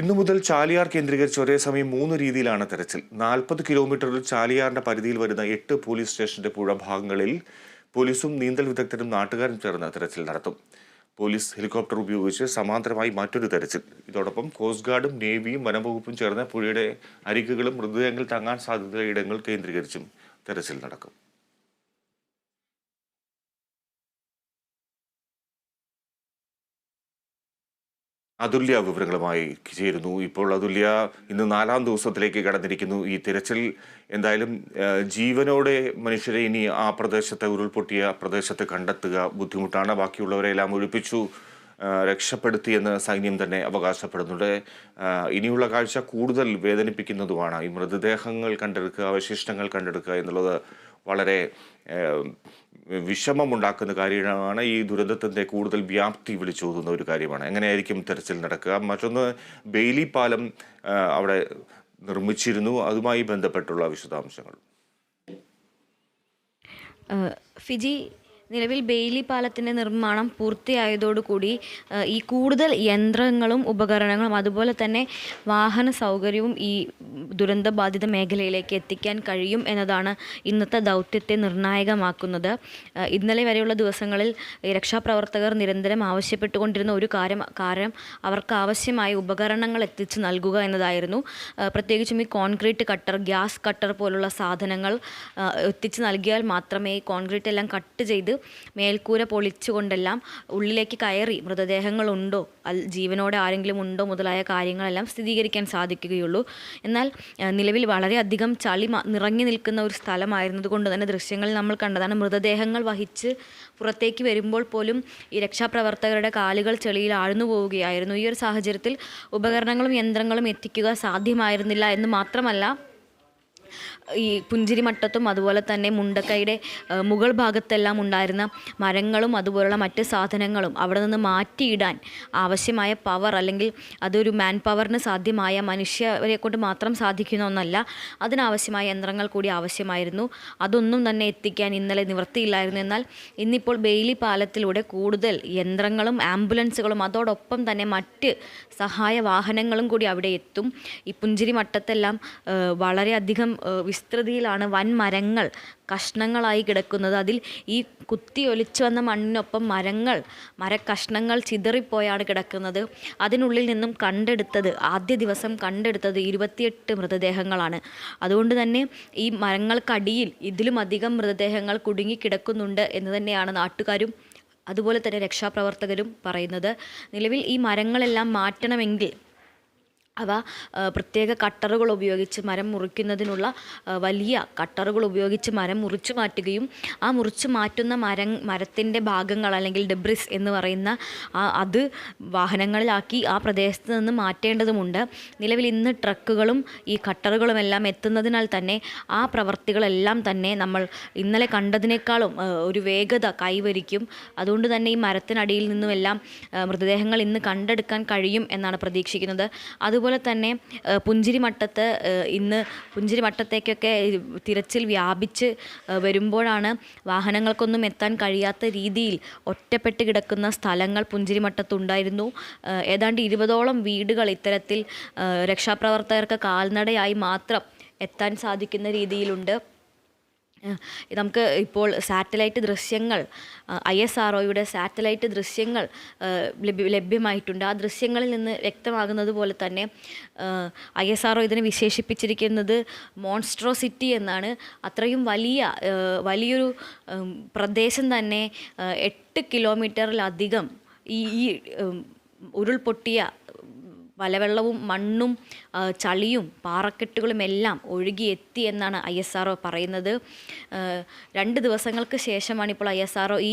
ഇന്നു മുതൽ ചാലിയാർ കേന്ദ്രീകരിച്ച് ഒരേ സമയം മൂന്ന് രീതിയിലാണ് തെരച്ചിൽ. നാൽപ്പത് കിലോമീറ്ററിൽ ചാലിയാറിന്റെ പരിധിയിൽ വരുന്ന എട്ട് പോലീസ് സ്റ്റേഷന്റെ പുഴ ഭാഗങ്ങളിൽ പോലീസും നീന്തൽ വിദഗ്ധരും നാട്ടുകാരും ചേർന്ന് തെരച്ചിൽ നടത്തും. പോലീസ് ഹെലികോപ്റ്റർ ഉപയോഗിച്ച് സമാന്തരമായി മറ്റൊരു തെരച്ചിൽ. ഇതോടൊപ്പം കോസ്റ്റ് ഗാർഡും നേവിയും വനംവകുപ്പും ചേർന്ന് പുഴയുടെ അരികുകളും മൃതദേഹങ്ങൾ തങ്ങാൻ സാധ്യതയുള്ള ഇടങ്ങൾ കേന്ദ്രീകരിച്ചും തെരച്ചിൽ നടക്കും. അതുല്യ വിവരങ്ങളുമായി ചേരുന്നു. ഇപ്പോൾ അതുല്യ ഇന്ന് നാലാം ദിവസത്തിലേക്ക് കടന്നിരിക്കുന്നു. ഈ തിരച്ചിൽ എന്തായാലും ജീവനോടെ മനുഷ്യരെ ഇനി ആ പ്രദേശത്തെ ഉരുൾപൊട്ടിയ പ്രദേശത്ത് കണ്ടെത്തുക ബുദ്ധിമുട്ടാണ്. ബാക്കിയുള്ളവരെല്ലാം ഒഴിപ്പിച്ചു രക്ഷപ്പെടുത്തിയെന്ന് സൈന്യം തന്നെ അവകാശപ്പെടുന്നുണ്ട്. ഇനിയുള്ള കാഴ്ച കൂടുതൽ വേദനിപ്പിക്കുന്നതുമാണ്. ഈ മൃതദേഹങ്ങൾ കണ്ടെടുക്കുക അവശിഷ്ടങ്ങൾ കണ്ടെടുക്കുക എന്നുള്ളത് വളരെ വിഷമമുണ്ടാക്കുന്ന കാര്യമാണ് ഈ ദുരന്തത്തിന്റെ കൂടുതൽ വ്യാപ്തി വിളിച്ചോതുന്ന ഒരു കാര്യമാണ്. എങ്ങനെയായിരിക്കും തെരച്ചിൽ നടക്കുക? മറ്റൊന്ന് ബെയിലി പാലം അവിടെ നിർമ്മിച്ചിരുന്നു. അതുമായി ബന്ധപ്പെട്ടുള്ള വിശദാംശങ്ങൾ. ഫിജി നിലവിൽ ബെയിലി പാലത്തിന്റെ നിർമ്മാണം പൂർത്തിയായതോടുകൂടി ഈ കൂടുതൽ യന്ത്രങ്ങളും ഉപകരണങ്ങളും അതുപോലെ തന്നെ വാഹന സൗകര്യവും ഈ ദുരന്തബാധിത മേഖലയിലേക്ക് എത്തിക്കാൻ കഴിയും എന്നതാണ് ഇന്നത്തെ ദൗത്യത്തെ നിർണായകമാക്കുന്നത്. ഇന്നലെ വരെയുള്ള ദിവസങ്ങളിൽ രക്ഷാപ്രവർത്തകർ നിരന്തരം ആവശ്യപ്പെട്ടുകൊണ്ടിരുന്ന ഒരു കാര്യം കാരണം അവർക്ക് ആവശ്യമായ ഉപകരണങ്ങൾ എത്തിച്ചു നൽകുക എന്നതായിരുന്നു. പ്രത്യേകിച്ചും ഈ കോൺക്രീറ്റ് കട്ടർ ഗ്യാസ് കട്ടർ പോലുള്ള സാധനങ്ങൾ എത്തിച്ച് നൽകിയാൽ മാത്രമേ കോൺക്രീറ്റ് എല്ലാം കട്ട് ചെയ്ത് മേൽക്കൂര പൊളിച്ചുകൊണ്ടെല്ലാം ഉള്ളിലേക്ക് കയറി മൃതദേഹങ്ങളുണ്ടോ ജീവനോടെ ആരെങ്കിലും ഉണ്ടോ മുതലായ കാര്യങ്ങളെല്ലാം സ്ഥിരീകരിക്കാൻ സാധിക്കുകയുള്ളൂ. എന്നാൽ നിലവിൽ വളരെയധികം ചളി നിറങ്ങി നിൽക്കുന്ന ഒരു സ്ഥലമായിരുന്നതുകൊണ്ട് തന്നെ ദൃശ്യങ്ങളിൽ നമ്മൾ കണ്ടതാണ് മൃതദേഹങ്ങൾ വഹിച്ച് പുറത്തേക്ക് വരുമ്പോൾ പോലും ഈ രക്ഷാപ്രവർത്തകരുടെ കാലുകൾ ചെളിയിൽ ആഴ്ന്നു പോവുകയായിരുന്നു. ഈ ഒരു സാഹചര്യത്തിൽ ഉപകരണങ്ങളും യന്ത്രങ്ങളും എത്തിക്കുക സാധ്യമായിരുന്നില്ല എന്ന് മാത്രമല്ല ഈ പുഞ്ചിരി മട്ടത്തും അതുപോലെ തന്നെ മുണ്ടക്കൈയുടെ മുകൾ ഭാഗത്തെല്ലാം ഉണ്ടായിരുന്ന മരങ്ങളും അതുപോലുള്ള മറ്റ് സാധനങ്ങളും അവിടെ നിന്ന് മാറ്റിയിടാൻ ആവശ്യമായ പവർ അല്ലെങ്കിൽ അതൊരു മാൻ പവറിന് സാധ്യമായ മനുഷ്യരെ കൊണ്ട് മാത്രം സാധിക്കുന്ന ഒന്നല്ല അതിനാവശ്യമായ യന്ത്രങ്ങൾ കൂടി ആവശ്യമായിരുന്നു. അതൊന്നും തന്നെ എത്തിക്കാൻ ഇന്നലെ നിവൃത്തിയില്ലായിരുന്നു. എന്നാൽ ഇന്നിപ്പോൾ ബെയിലി പാലത്തിലൂടെ കൂടുതൽ യന്ത്രങ്ങളും ആംബുലൻസുകളും അതോടൊപ്പം തന്നെ മറ്റ് സഹായ വാഹനങ്ങളും കൂടി അവിടെ എത്തും. ഈ പുഞ്ചിരി മട്ടത്തെല്ലാം വളരെയധികം ഏഹ്, വിസ്തൃതിയിലാണ് വൻ മരങ്ങൾ കഷ്ണങ്ങളായി കിടക്കുന്നത്. അതിൽ ഈ കുത്തി ഒലിച്ചു വന്ന മണ്ണിനൊപ്പം മരങ്ങൾ മരക്കഷ്ണങ്ങൾ ചിതറിപ്പോയാണ് കിടക്കുന്നത്. അതിനുള്ളിൽ നിന്നും കണ്ടെടുത്തത് ആദ്യ ദിവസം കണ്ടെടുത്തത് ഇരുപത്തിയെട്ട് മൃതദേഹങ്ങളാണ്. അതുകൊണ്ട് തന്നെ ഈ മരങ്ങൾക്കടിയിൽ ഇതിലും അധികം മൃതദേഹങ്ങൾ കുടുങ്ങിക്കിടക്കുന്നുണ്ട് എന്ന് തന്നെയാണ് നാട്ടുകാരും അതുപോലെ തന്നെ രക്ഷാപ്രവർത്തകരും പറയുന്നത്. നിലവിൽ ഈ മരങ്ങളെല്ലാം മാറ്റണമെങ്കിൽ അവ പ്രത്യേക കട്ടറുകൾ ഉപയോഗിച്ച് മരം മുറിക്കുന്നതിനുള്ള വലിയ കട്ടറുകൾ ഉപയോഗിച്ച് മരം മുറിച്ചു മാറ്റുകയും ആ മുറിച്ചു മാറ്റുന്ന മരം മരത്തിന്റെ ഭാഗങ്ങൾ അല്ലെങ്കിൽ ഡെബ്രിസ് എന്ന് പറയുന്ന അത് വാഹനങ്ങളിലാക്കി ആ പ്രദേശത്ത് നിന്ന് മാറ്റേണ്ടതുമുണ്ട്. നിലവിൽ ഇന്ന് ട്രക്കുകളും ഈ കട്ടറുകളും എല്ലാം എത്തുന്നതിനാൽ തന്നെ ആ പ്രവർത്തികളെല്ലാം തന്നെ നമ്മൾ ഇന്നലെ കണ്ടതിനേക്കാളും ഒരു വേഗത കൈവരിക്കും. അതുകൊണ്ട് തന്നെ ഈ മരത്തിനടിയിൽ നിന്നുമെല്ലാം മൃതദേഹങ്ങൾ ഇന്ന് കണ്ടെടുക്കാൻ കഴിയും എന്നാണ് പ്രതീക്ഷിക്കുന്നത്. അതുപോലെ തന്നെ ആ, പുഞ്ചിരിമട്ടത്ത് ഇന്ന് പുഞ്ചിരിമട്ടത്തേക്കൊക്കെ തിരച്ചിൽ വ്യാപിച്ച് വരുമ്പോഴാണ് വാഹനങ്ങൾക്കൊന്നും എത്താൻ കഴിയാത്ത രീതിയിൽ ഒറ്റപ്പെട്ട് കിടക്കുന്ന സ്ഥലങ്ങൾ പുഞ്ചിരിമട്ടത്തുണ്ടായിരുന്നു ഏതാണ്ട് ഇരുപതോളം വീടുകൾ ഇത്തരത്തിൽ രക്ഷാപ്രവർത്തകർക്ക് കാൽനടയായി മാത്രം എത്താൻ സാധിക്കുന്ന രീതിയിലുണ്ട്. നമുക്ക് ഇപ്പോൾ സാറ്റലൈറ്റ് ദൃശ്യങ്ങൾ ഐ എസ് ആർ ഒയുടെ സാറ്റലൈറ്റ് ദൃശ്യങ്ങൾ ലഭ്യ ലഭ്യമായിട്ടുണ്ട്. ആ ദൃശ്യങ്ങളിൽ നിന്ന് വ്യക്തമാകുന്നത് പോലെ തന്നെ ഐ എസ് ആർ ഒ ഇതിനെ വിശേഷിപ്പിച്ചിരിക്കുന്നത് മോൺസ്ട്രോ സിറ്റി എന്നാണ്. അത്രയും വലിയ വലിയൊരു പ്രദേശം തന്നെ എട്ട് കിലോമീറ്ററിലധികം ഈ ഈ ഉരുൾപൊട്ടിയ മലവെള്ളവും മണ്ണും ചളിയും പാറക്കെട്ടുകളും എല്ലാം ഒഴുകി എത്തി എന്നാണ് ഐ എസ് ആർ പറയുന്നത്. രണ്ട് ദിവസങ്ങൾക്ക് ശേഷമാണ് ഇപ്പോൾ ഐ എസ് ആർ ഈ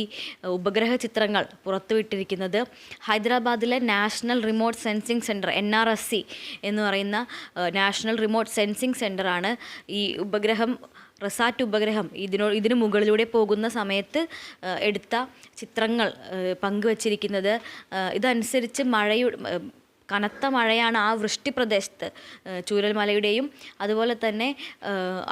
ഉപഗ്രഹ ചിത്രങ്ങൾ പുറത്തുവിട്ടിരിക്കുന്നത്. ഹൈദരാബാദിലെ national remote sensing centre N R S C എന്ന് പറയുന്ന നാഷണൽ റിമോട്ട് സെൻസിങ് സെന്ററാണ് ഈ ഉപഗ്രഹം റിസാറ്റ് ഉപഗ്രഹം ഇതിനോ ഇതിനു മുകളിലൂടെ പോകുന്ന സമയത്ത് എടുത്ത ചിത്രങ്ങൾ പങ്കുവച്ചിരിക്കുന്നത്. ഇതനുസരിച്ച് മഴയുടെ കനത്ത മഴയാണ് ആ വൃഷ്ടി പ്രദേശത്ത് ചൂരൽമലയുടെയും അതുപോലെ തന്നെ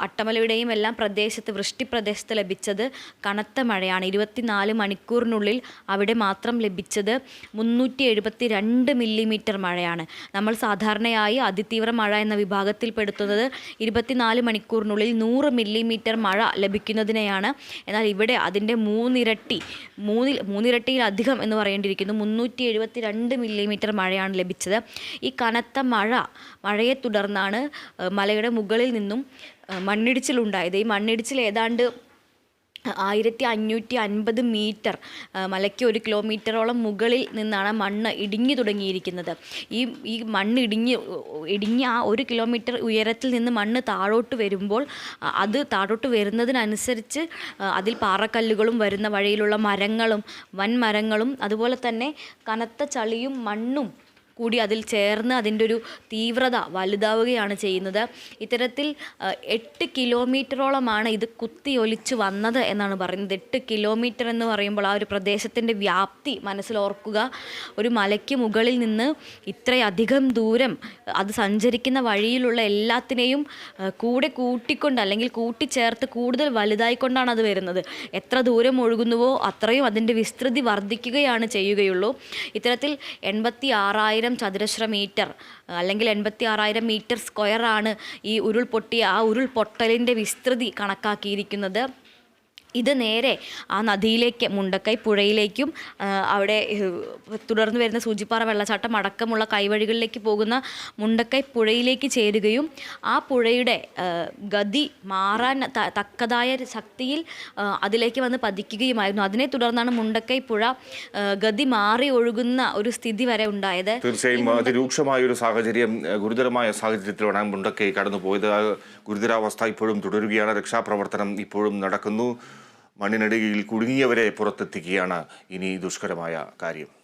അട്ടമലയുടെയും എല്ലാം പ്രദേശത്ത് വൃഷ്ടി പ്രദേശത്ത് ലഭിച്ചത് കനത്ത മഴയാണ്. ഇരുപത്തിനാല് മണിക്കൂറിനുള്ളിൽ അവിടെ മാത്രം ലഭിച്ചത് മുന്നൂറ്റി എഴുപത്തി രണ്ട് മില്ലിമീറ്റർ മഴയാണ്. നമ്മൾ സാധാരണയായി അതിതീവ്ര മഴ എന്ന വിഭാഗത്തിൽപ്പെടുത്തുന്നത് ഇരുപത്തിനാല് മണിക്കൂറിനുള്ളിൽ നൂറ് മില്ലിമീറ്റർ മഴ ലഭിക്കുന്നതിനെയാണ്. എന്നാൽ ഇവിടെ അതിന്റെ മൂന്നിരട്ടി മൂന്നിൽ മൂന്നിരട്ടിയിലധികം എന്ന് പറയേണ്ടിയിരിക്കുന്നു. മുന്നൂറ്റി എഴുപത്തി രണ്ട് മില്ലിമീറ്റർ മഴയാണ് ലഭിച്ചത്. ഈ കനത്ത മഴ മഴയെ തുടർന്നാണ് മലയുടെ മുകളിൽ നിന്നും മണ്ണിടിച്ചിലുണ്ടായത് ഈ മണ്ണിടിച്ചിൽ ഏതാണ്ട് ആയിരത്തി അഞ്ഞൂറ്റി അൻപത് മീറ്റർ മലയ്ക്ക് ഒരു കിലോമീറ്ററോളം മുകളിൽ നിന്നാണ് മണ്ണ് ഇടിഞ്ഞു തുടങ്ങിയിരിക്കുന്നത്. ഈ ഈ മണ്ണ് ഇടിഞ്ഞ് ഇടിഞ്ഞ ആ ഒരു കിലോമീറ്റർ ഉയരത്തിൽ നിന്ന് മണ്ണ് താഴോട്ട് വരുമ്പോൾ അത് താഴോട്ട് വരുന്നതിനനുസരിച്ച് അതിൽ പാറക്കല്ലുകളും വരുന്ന വഴിയിലുള്ള മരങ്ങളും വൻ മരങ്ങളും അതുപോലെ തന്നെ കനത്ത ചളിയും മണ്ണും കൂടി അതിൽ ചേർന്ന് അതിന്റെ ഒരു തീവ്രത വലുതാവുകയാണ് ചെയ്യുന്നത്. ഇത്തരത്തിൽ എട്ട് കിലോമീറ്ററോളമാണ് ഇത് കുത്തിയൊലിച്ച് വന്നത് എന്നാണ് പറയുന്നത്. എട്ട് കിലോമീറ്റർ എന്ന് പറയുമ്പോൾ ആ ഒരു പ്രദേശത്തിന്റെ വ്യാപ്തി മനസ്സിലോർക്കുക ഒരു മലയ്ക്ക് മുകളിൽ നിന്ന് ഇത്രയധികം ദൂരം അത് സഞ്ചരിക്കുന്ന വഴിയിലുള്ള എല്ലാത്തിനെയും കൂടെ കൂട്ടിക്കൊണ്ട് അല്ലെങ്കിൽ കൂട്ടിച്ചേർത്ത് കൂടുതൽ വലുതായിക്കൊണ്ടാണ് അത് വരുന്നത്. എത്ര ദൂരം ഒഴുകുന്നുവോ അത്രയും അതിന്റെ വിസ്തൃതി വർദ്ധിക്കുകയാണ് ചെയ്യുകയുള്ളൂ. ഇത്തരത്തിൽ എൺപത്തി ആറായിരം ചതുരശ്ര മീറ്റർ അല്ലെങ്കിൽ എൺപത്തി ആറായിരം മീറ്റർ സ്ക്വയറാണ് ഈ ഉരുൾപൊട്ടി ആ ഉരുൾപൊട്ടലിന്റെ വിസ്തൃതി കണക്കാക്കിയിരിക്കുന്നത്. ഇത് നേരെ ആ നദിയിലേക്ക് മുണ്ടക്കൈ പുഴയിലേക്കും അവിടെ തുടർന്ന് വരുന്ന സൂചിപ്പാറ വെള്ളച്ചാട്ടം അടക്കമുള്ള കൈവഴികളിലേക്ക് പോകുന്ന മുണ്ടക്കൈ പുഴയിലേക്ക് ചേരുകയും ആ പുഴയുടെ ഗതി മാറാൻ തക്കതായ ശക്തിയിൽ അതിലേക്ക് വന്ന് പതിക്കുകയുമായിരുന്നു. അതിനെ തുടർന്നാണ് മുണ്ടക്കൈ പുഴ ഗതി മാറി ഒഴുകുന്ന ഒരു സ്ഥിതി വരെ ഉണ്ടായത്. തീർച്ചയായും അതിരൂക്ഷമായ ഒരു സാഹചര്യം ഗുരുതരമായ സാഹചര്യത്തിലാണ് മുണ്ടക്കൈ കടന്നു പോയത് ഗുരുതരാവസ്ഥ ഇപ്പോഴും തുടരുകയാണ്. രക്ഷാപ്രവർത്തനം ഇപ്പോഴും നടക്കുന്നു. മണ്ണിനടിയിൽ കുടുങ്ങിയവരെ പുറത്തെത്തിക്കുകയാണ് ഇനി ദുഷ്കരമായ കാര്യം.